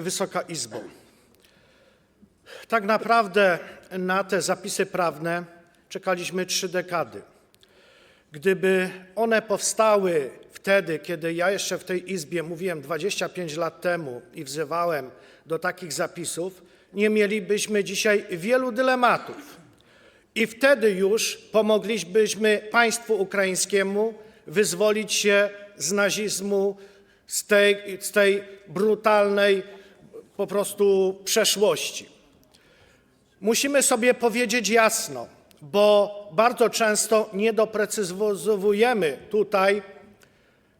Wysoka Izbo, tak naprawdę na te zapisy prawne czekaliśmy trzy dekady. Gdyby one powstały wtedy, kiedy ja jeszcze w tej Izbie mówiłem 25 lat temu i wzywałem do takich zapisów, nie mielibyśmy dzisiaj wielu dylematów. I wtedy już pomoglibyśmy państwu ukraińskiemu wyzwolić się z nazizmu, z tej, z tej brutalnej po prostu przeszłości. Musimy sobie powiedzieć jasno, bo bardzo często nie doprecyzowujemy tutaj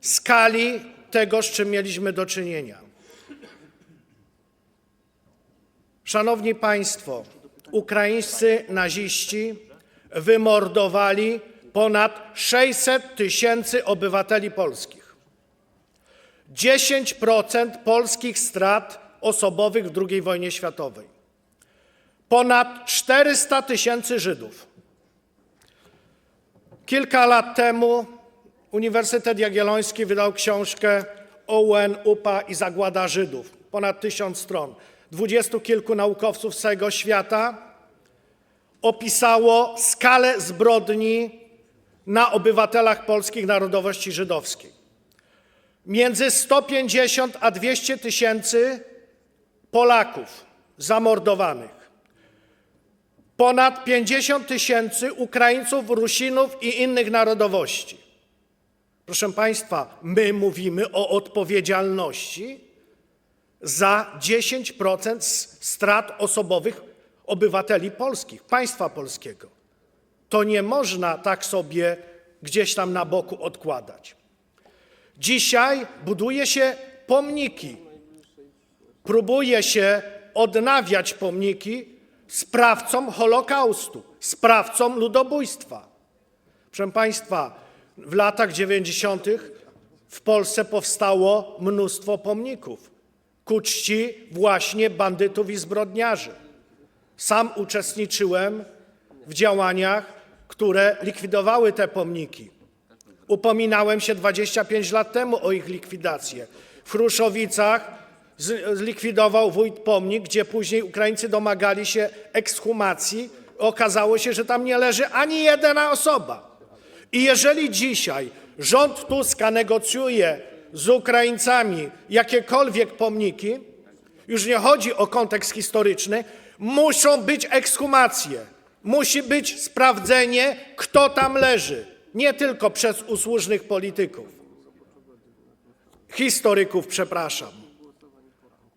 skali tego, z czym mieliśmy do czynienia. Szanowni Państwo, ukraińscy naziści wymordowali ponad 600 tysięcy obywateli polskich. 10% polskich strat osobowych w II wojnie światowej. Ponad 400 tysięcy Żydów. Kilka lat temu Uniwersytet Jagielloński wydał książkę OUN, UPA i zagłada Żydów. Ponad tysiąc stron. Dwudziestu kilku naukowców z całego świata opisało skalę zbrodni na obywatelach polskich narodowości żydowskiej. Między 150 a 200 tysięcy Polaków zamordowanych. Ponad 50 tysięcy Ukraińców, Rusinów i innych narodowości. Proszę Państwa, my mówimy o odpowiedzialności za 10% s- strat osobowych obywateli polskich, państwa polskiego. To nie można tak sobie gdzieś tam na boku odkładać. Dzisiaj buduje się pomniki, próbuje się odnawiać pomniki sprawcom Holokaustu, sprawcom ludobójstwa. Proszę Państwa, w latach 90. w Polsce powstało mnóstwo pomników ku czci właśnie bandytów i zbrodniarzy. Sam uczestniczyłem w działaniach, które likwidowały te pomniki. Upominałem się 25 lat temu o ich likwidację. W Chruszowicach zlikwidował wójt pomnik, gdzie później Ukraińcy domagali się ekshumacji. Okazało się, że tam nie leży ani jedna osoba. I jeżeli dzisiaj rząd Tuska negocjuje z Ukraińcami jakiekolwiek pomniki, już nie chodzi o kontekst historyczny, muszą być ekshumacje, musi być sprawdzenie, kto tam leży. Nie tylko przez usłużnych polityków, historyków, przepraszam,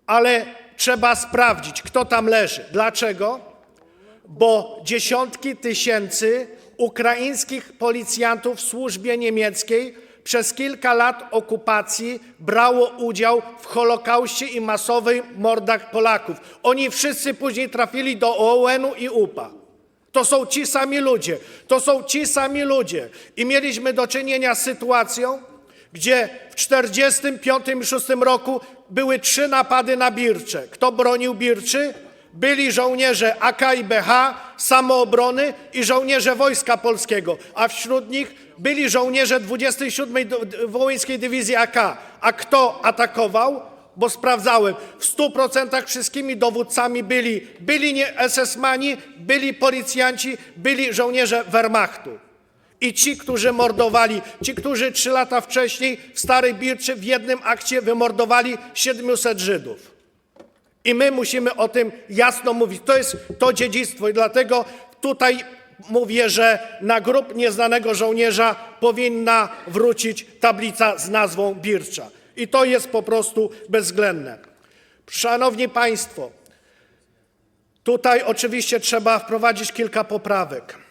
ale trzeba sprawdzić, kto tam leży. Dlaczego? bo dziesiątki tysięcy ukraińskich policjantów w służbie niemieckiej przez kilka lat okupacji brało udział w Holokauście i masowych mordach Polaków. Oni wszyscy później trafili do OUN-u i UPA. To są ci sami ludzie. To są ci sami ludzie. I mieliśmy do czynienia z sytuacją, gdzie w 1945 i 1946 roku były trzy napady na Bircze. Kto bronił Birczy? Byli żołnierze AK i BH, samoobrony i żołnierze Wojska Polskiego, a wśród nich byli żołnierze 27. Do- D- Wołyńskiej Dywizji AK. A kto atakował? Bo sprawdzałem, w 100% wszystkimi dowódcami byli, byli nie SS-mani, byli policjanci, byli żołnierze Wehrmachtu. I ci, którzy mordowali, ci, którzy trzy lata wcześniej w Starej Birczy w jednym akcie wymordowali 700 Żydów. I my musimy o tym jasno mówić. To jest to dziedzictwo i dlatego tutaj mówię, że na grób nieznanego żołnierza powinna wrócić tablica z nazwą Bircza. I to jest po prostu bezwzględne. Szanowni Państwo, tutaj oczywiście trzeba wprowadzić kilka poprawek.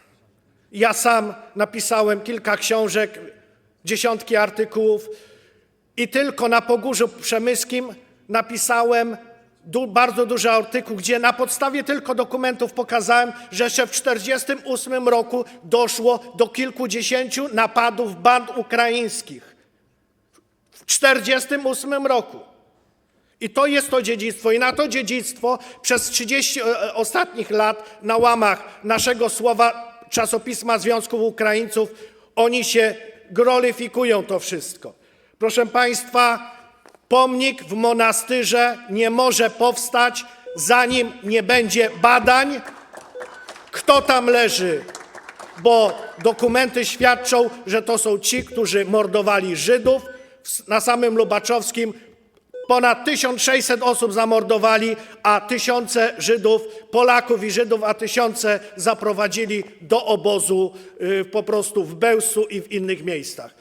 Ja sam napisałem kilka książek, dziesiątki artykułów i tylko na Pogórzu Przemyskim napisałem du, bardzo duży artykuł, gdzie na podstawie tylko dokumentów pokazałem, że jeszcze w 1948 roku doszło do kilkudziesięciu napadów band ukraińskich. W 1948 roku. I to jest to dziedzictwo. I na to dziedzictwo przez 30 e, ostatnich lat na łamach naszego słowa czasopisma Związków Ukraińców oni się gloryfikują to wszystko. Proszę Państwa, pomnik w Monastyrze nie może powstać, zanim nie będzie badań, kto tam leży, bo dokumenty świadczą, że to są ci, którzy mordowali Żydów. Na samym Lubaczowskim ponad 1600 osób zamordowali, a tysiące Żydów, Polaków i Żydów, a tysiące zaprowadzili do obozu y, po prostu w Bełsu i w innych miejscach.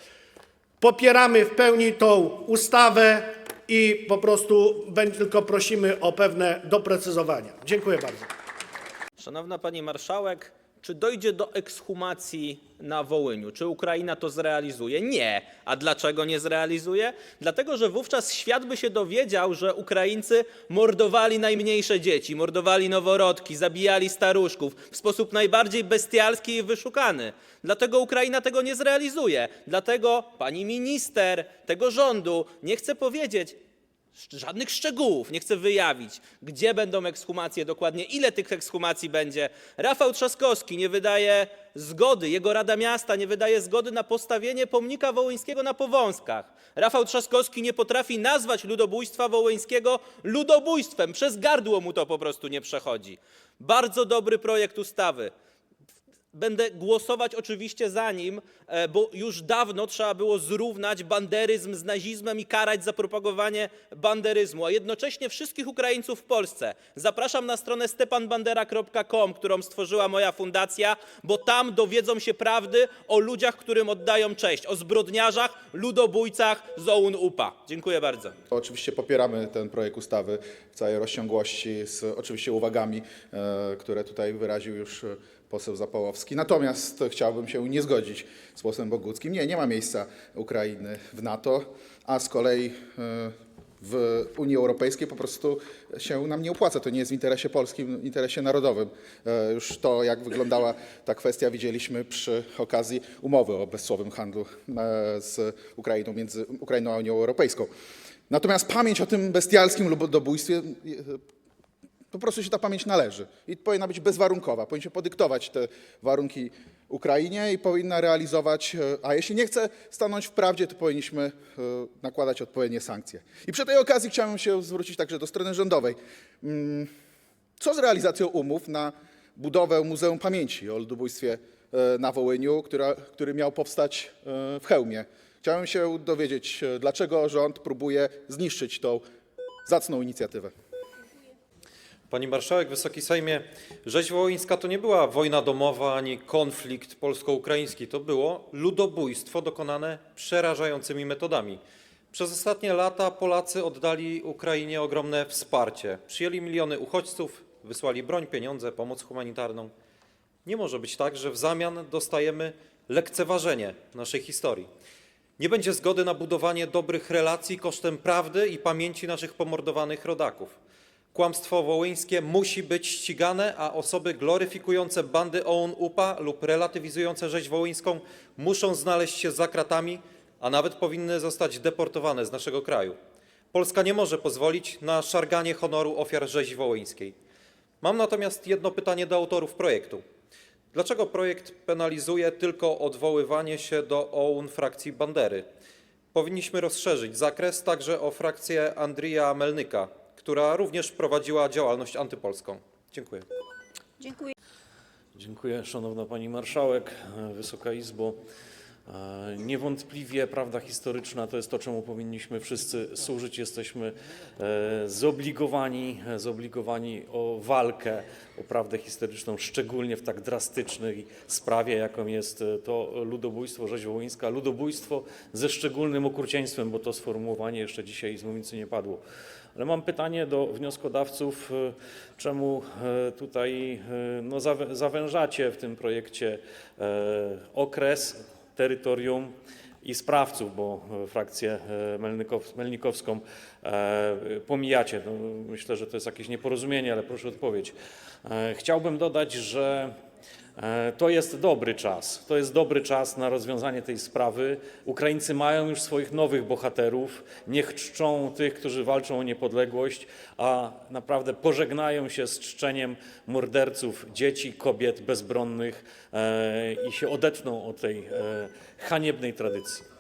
Popieramy w pełni tą ustawę i po prostu tylko prosimy o pewne doprecyzowania. Dziękuję bardzo. Szanowna Pani Marszałek, czy dojdzie do ekshumacji na Wołyniu? Czy Ukraina to zrealizuje? Nie. A dlaczego nie zrealizuje? Dlatego, że wówczas świat by się dowiedział, że Ukraińcy mordowali najmniejsze dzieci, mordowali noworodki, zabijali staruszków w sposób najbardziej bestialski i wyszukany. Dlatego Ukraina tego nie zrealizuje. Dlatego pani minister tego rządu nie chce powiedzieć, Żadnych szczegółów nie chcę wyjawić, gdzie będą ekshumacje dokładnie, ile tych ekshumacji będzie. Rafał Trzaskowski nie wydaje zgody, jego Rada Miasta nie wydaje zgody na postawienie pomnika wołyńskiego na Powązkach. Rafał Trzaskowski nie potrafi nazwać ludobójstwa wołyńskiego ludobójstwem, przez gardło mu to po prostu nie przechodzi. Bardzo dobry projekt ustawy. Będę głosować oczywiście za nim, e, bo już dawno trzeba było zrównać banderyzm z nazizmem i karać za propagowanie banderyzmu, a jednocześnie wszystkich Ukraińców w Polsce. Zapraszam na stronę stepanbandera.com, którą stworzyła moja fundacja, bo tam dowiedzą się prawdy o ludziach, którym oddają cześć, o zbrodniarzach, ludobójcach z OUN UPA. Dziękuję bardzo. Oczywiście popieramy ten projekt ustawy w całej rozciągłości, z oczywiście uwagami, e, które tutaj wyraził już poseł Zapałowski. Natomiast chciałbym się nie zgodzić z posłem Boguckim. Nie, nie ma miejsca Ukrainy w NATO, a z kolei e, w Unii Europejskiej po prostu się nam nie opłaca. To nie jest w interesie polskim, w interesie narodowym. E, Już to, jak wyglądała ta kwestia, widzieliśmy przy okazji umowy o bezcłowym handlu e, z Ukrainą, między Ukrainą a Unią Europejską. Natomiast pamięć o tym bestialskim ludobójstwie, po prostu się ta pamięć należy i powinna być bezwarunkowa. Powinniśmy podyktować te warunki Ukrainie i powinna realizować, e, a jeśli nie chce stanąć w prawdzie, to powinniśmy e, nakładać odpowiednie sankcje. I przy tej okazji chciałem się zwrócić także do strony rządowej. Mm, Co z realizacją umów na budowę Muzeum Pamięci o ludobójstwie e, na Wołyniu, która, który miał powstać w Chełmie? Chciałem się dowiedzieć, dlaczego rząd próbuje zniszczyć tą zacną inicjatywę. Pani marszałek, Wysoki Sejmie, rzeź wołyńska to nie była wojna domowa ani konflikt polsko-ukraiński, to było ludobójstwo dokonane przerażającymi metodami. Przez ostatnie lata Polacy oddali Ukrainie ogromne wsparcie. Przyjęli miliony uchodźców, wysłali broń, pieniądze, pomoc humanitarną. Nie może być tak, że w zamian dostajemy lekceważenie naszej historii. Nie będzie zgody na budowanie dobrych relacji kosztem prawdy i pamięci naszych pomordowanych rodaków. Kłamstwo wołyńskie musi być ścigane, a osoby gloryfikujące bandy OUN UPA lub relatywizujące rzeź wołyńską muszą znaleźć się za kratami, a nawet powinny zostać deportowane z naszego kraju. Polska nie może pozwolić na szarganie honoru ofiar rzezi wołyńskiej. Mam natomiast jedno pytanie do autorów projektu. Dlaczego projekt penalizuje tylko odwoływanie się do OUN frakcji Bandery? Powinniśmy rozszerzyć zakres także o frakcję Andrija Melnyka, która również prowadziła działalność antypolską. Dziękuję. Dziękuję. Dziękuję, Szanowna Pani Marszałek, Wysoka Izbo. E, Niewątpliwie prawda historyczna to jest to, czemu powinniśmy wszyscy służyć. Jesteśmy e, zobligowani, e, zobligowani o walkę o prawdę historyczną, szczególnie w tak drastycznej sprawie, jaką jest to ludobójstwo rzeź wołyńska. Ludobójstwo ze szczególnym okrucieństwem, bo to sformułowanie jeszcze dzisiaj z mównicy nie padło. Ale mam pytanie do wnioskodawców, e, czemu e, tutaj e, no, zawę- zawężacie w tym projekcie okres, terytorium i sprawców, bo frakcję Melnikow, Melnikowską pomijacie. No, myślę, że to jest jakieś nieporozumienie, ale proszę o odpowiedź. Chciałbym dodać, że To jest dobry czas. To jest dobry czas na rozwiązanie tej sprawy. Ukraińcy mają już swoich nowych bohaterów. Niech czczą tych, którzy walczą o niepodległość, a naprawdę pożegnają się z czczeniem morderców dzieci, kobiet bezbronnych e, i się odetną od tej e, haniebnej tradycji.